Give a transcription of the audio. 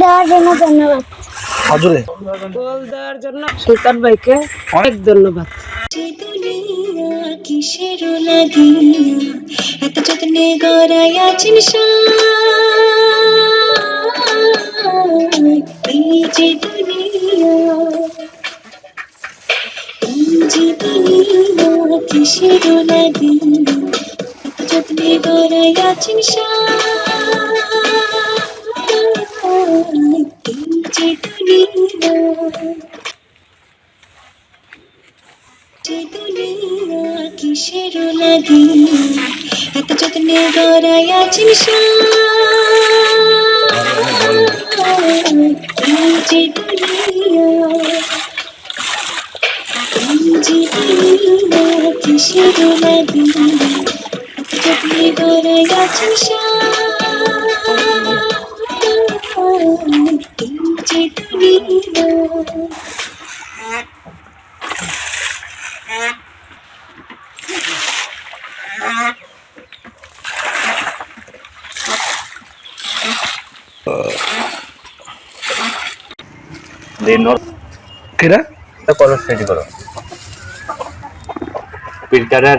দেওয়ার জন্য ধন্যবাদ। সজলে গোল দেওয়ার জন্য সুলতান ভাইকে অনেক ধন্যবাদ। কিসের লাগিয়া এত যত্নে গড়াইয়াছেন এই যে দুনিয়া এই যে দুনিয়া কিসের লাগিয়া এত যত্নে গড়াইয়াছেন এই কিসের লাগিয়া এত যত্নে যে দুনিয়া কিসের লাগিয়া এত যত্নে গড়াইয়াছেন এই যে কেরা? করো। রেডি করো ফিল্টারের